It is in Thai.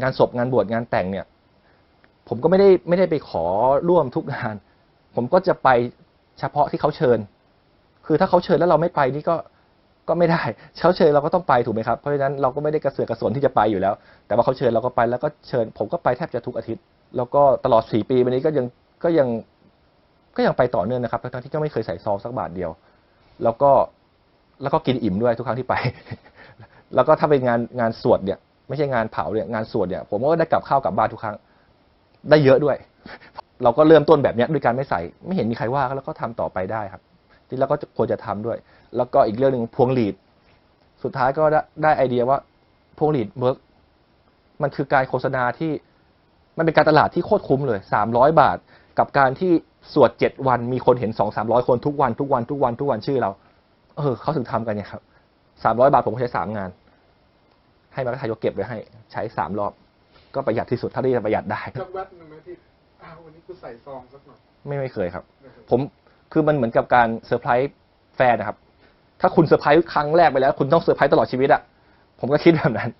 งานศพงานบวชงานแต่งเนี่ย ผมก็ไม่ได้ไม่ได้ไปขอร่วมทุกงาน ผมก็จะไปเฉพาะที่เขาเชิญ คือถ้าเขาเชิญแล้วเราไม่ไปนี่ก็ก็ไม่ได้เขาเชิญเราก็ต้องไปถูกไหมครับเพราะฉะนั้นเราก็ไม่ได้กระเสือกกระสนที่จะไปอยู่แล้ว แต่ว่าเขาเชิญเราก็ไปแล้วก็เชิญ ผมก็ไปแทบจะทุกอาทิตย์ แล้วก็ตลอดสี่ปีมานี้ก็ยังก็ยังก็ยังไปต่อเนื่องนะครับทั้งที่ก็ไม่เคยใส่ซองสักบาทเดียว แล้วก็แล้วก็กินอิ่มด้วยทุกครั้งที่ไป แล้วก็ถ้าเป็นงานงานสวดเนี่ย ไม่ใช่งานเผาเนี่ยงานสวดเนี่ยผมก็ได้กลับข้าวกลับบ้านทุกครั้ง ได้เยอะด้วย เราก็เริ่มต้นแบบนี้ด้วยการไม่ใส่ ไม่เห็นมีใครว่าแล้วก็ทำต่อไปได้ครับจริงแล้วก็ควรจะทำด้วย แล้วก็อีกเรื่องหนึ่งพวงหลีด สุดท้ายก็ได้ไดไอเดียว่าพวงหลีดเวิร์กมันคือการโฆษณาที่มันเป็นการตลาดที่โคตรคุ้มเลยสามร้อยบาท กับการที่สวดเจ็ดวันมีคนเห็นสองสามร้อยคนทุกวันทุกวันทุกวันทุกวันชื่อเรา เออเขาถึงทำกันเนี่ยครับสามร้อยบาทผมก็ใช้สามงาน ให้มรรคทายกเก็บไว้ให้ใช้สามรอบ ก็ประหยัดที่สุดเท่าที่จะประหยัดได้จักแวบหนึ่งไหมที่อ้าววันนี้กูใส่ซองสักหน่อยไม่ไม่เคยครับนะครับ ผมคือมันเหมือนกับการเซอร์ไพรส์แฟนนะครับ ถ้าคุณเซอร์ไพรส์ครั้งแรกไปแล้ว คุณต้องเซอร์ไพรส์ตลอดชีวิตอะผมก็คิดแบบนั้น